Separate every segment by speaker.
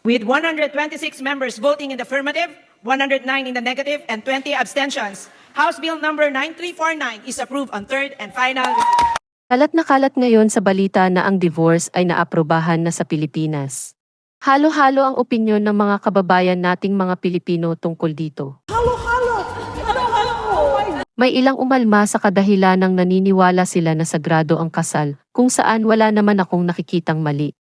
Speaker 1: With 126 members voting in the affirmative, 109 in the negative, and 20 abstentions, House Bill number 9349 is approved on third and final reading.
Speaker 2: Kalat na kalat ngayon sa balita na ang divorce ay naaprobahan na sa Pilipinas. Halo-halo ang opinyon ng mga kababayan nating mga Pilipino tungkol dito. May ilang umalma sa kadahilan ng naniniwala sila na sagrado ang kasal, kung saan wala naman akong nakikitang mali.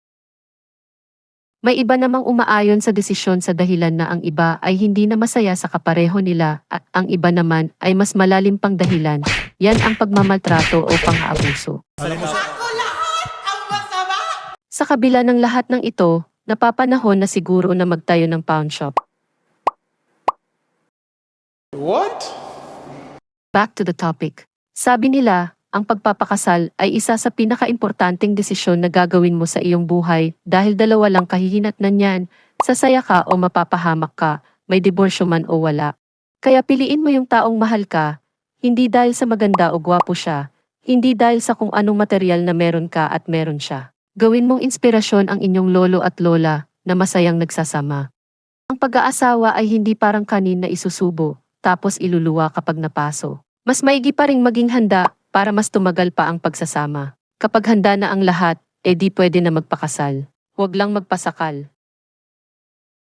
Speaker 2: May iba namang umaayon sa desisyon sa dahilan na ang iba ay hindi na masaya sa kapareho nila at ang iba naman ay mas malalim pang dahilan. Yan ang pagmamaltrato o pang-aabuso. Sa kabila ng lahat ng ito, napapanahon na siguro na magtayo ng pawn shop.
Speaker 3: What?
Speaker 2: Back to the topic. Sabi nila, ang pagpapakasal ay isa sa pinakaimportanteng desisyon na gagawin mo sa iyong buhay dahil dalawa lang kahihinatnan niyan, sasaya ka o mapapahamak ka, may diborsyo man o wala. Kaya piliin mo yung taong mahal ka, hindi dahil sa maganda o gwapo siya, hindi dahil sa kung anong material na meron ka at meron siya. Gawin mong inspirasyon ang inyong lolo at lola na masayang nagsasama. Ang pag-aasawa ay hindi parang kanin na isusubo, tapos iluluwa kapag napaso. Mas maigi pa ring maging handa para mas tumagal pa ang pagsasama. Kapag handa na ang lahat, eh di pwede na magpakasal. Huwag lang magpasakal.